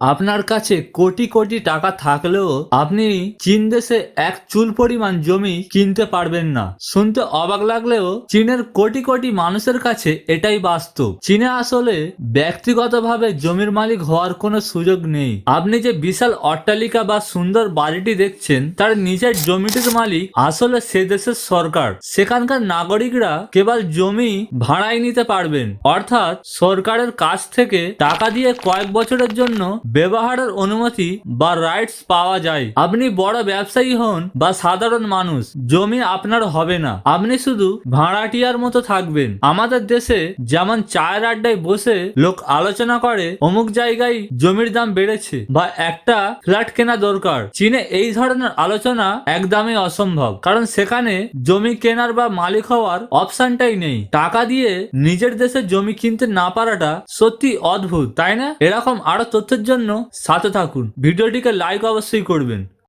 আপনার কাছে কোটি কোটি টাকা থাকলেও আপনি চীন দেশে এক চুল পরিমাণ জমি কিনতে পারবেন না। শুনতে অবাক লাগলেও চীনের কোটি কোটি মানুষের কাছে এটাই বাস্তব। চীনে আসলে ব্যক্তিগতভাবে জমির মালিক হওয়ার কোনো সুযোগ নেই। আপনি যে বিশাল অট্টালিকা বা সুন্দর বাড়িটি দেখছেন, তার নিজের জমিটির মালিক আসলে সে দেশের সরকার। সেখানকার নাগরিকরা কেবল জমি ভাড়ায় নিতে পারবেন। অর্থাৎ সরকারের কাছ থেকে টাকা দিয়ে কয়েক বছরের জন্য ব্যবহারের অনুমতি বা রাইটস পাওয়া যায়। আপনি বড় ব্যবসায়ী হন বা সাধারণ মানুষ, জমি আপনার হবে না। আপনি শুধু ভাড়াটিয়ার মতো থাকবেন। আমাদের দেশে যেমন চায়ের আড্ডায় বসে লোক আলোচনা করে, অমুক জায়গায় জমির দাম বেড়েছে বা একটা ফ্ল্যাট কেনা দরকার। চীনে এই ধরনের আলোচনা একদমই অসম্ভব। কারণ সেখানে জমি কেনার বা মালিক হওয়ার অপশনটাই নেই। টাকা দিয়ে নিজের দেশে জমি কিনতে না পারাটা সত্যি অদ্ভুত, তাই না? এরকম আরও তথ্যের জন্য সাথে থাকুন। ভিডিওটিকে লাইক অবশ্যই করবেন।